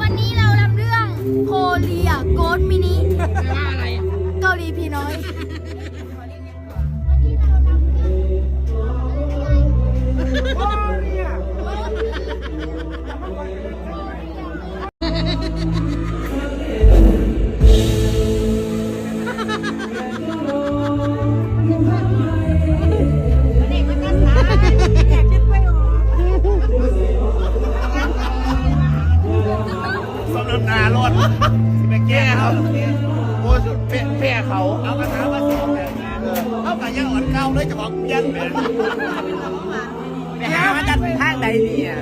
วันนี้เราลำเรื่องโคเรียโกดมินิ เกาลีพี่น้อยารถสิไปแก้เขาโอ้สุดเพ่เขาเอากระถางมาสิแบบนี้เอากระยังอ่อนเก่าเลยจะบอกยันแบบไปหามาจากทางใดดีอะ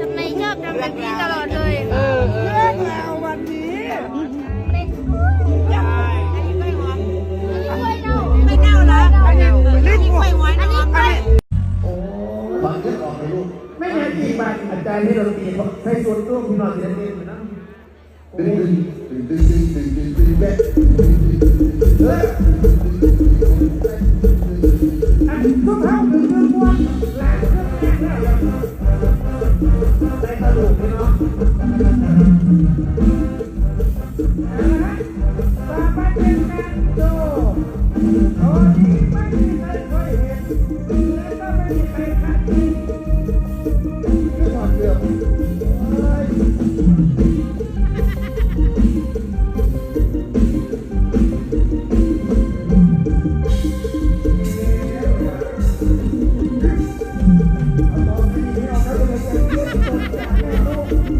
ทำไมชอบทำแบบนี้ตลอดเลยเออเออเป็นกล้วยเน่าไม่เน่าเหรออันนี้กล้วยหวานอันนี้กล้วยบางเรื่องออกไปลูกไม่ใช่กี่บาทอาจารย์ที่เราตีใช้ส่วนร่วมพี่น้องศิลปินนะดึงดึงดึงดึงดึงดึงดึงดึงแบกอันทุกเท่าคือเรื่อ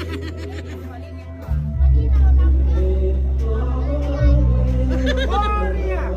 Oh, Warrior!